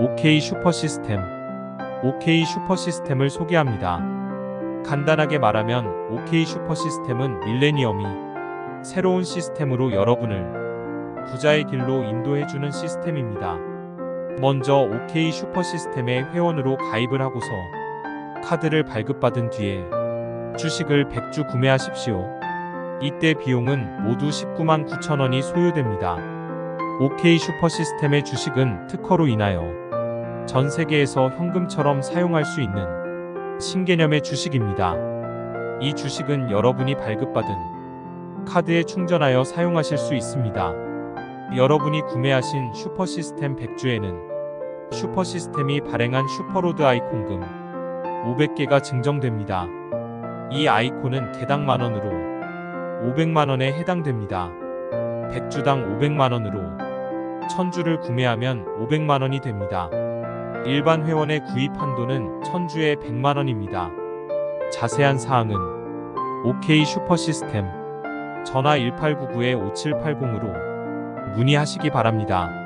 OK 슈퍼 시스템. OK 슈퍼 시스템을 소개합니다. 간단하게 말하면 OK 슈퍼 시스템은 밀레니엄이 새로운 시스템으로 여러분을 부자의 길로 인도해주는 시스템입니다. 먼저 OK 슈퍼 시스템에 회원으로 가입을 하고서 카드를 발급받은 뒤에 주식을 100주 구매하십시오. 이때 비용은 모두 19만 9천 원이 소요됩니다. OK 슈퍼 시스템의 주식은 특허로 인하여 전 세계에서 현금처럼 사용할 수 있는 신개념의 주식입니다. 이 주식은 여러분이 발급받은 카드에 충전하여 사용하실 수 있습니다. 여러분이 구매하신 슈퍼 시스템 100주에는 슈퍼 시스템이 발행한 슈퍼로드 아이콘금 500개가 증정됩니다. 이 아이콘은 개당 만원으로 500만원에 해당됩니다. 100주당 500만원으로 1000주를 구매하면 500만원이 됩니다. 일반 회원의 구입 한도는 1000주에 100만 원입니다. 자세한 사항은 OK 슈퍼 시스템 전화 1899-5780으로 문의하시기 바랍니다.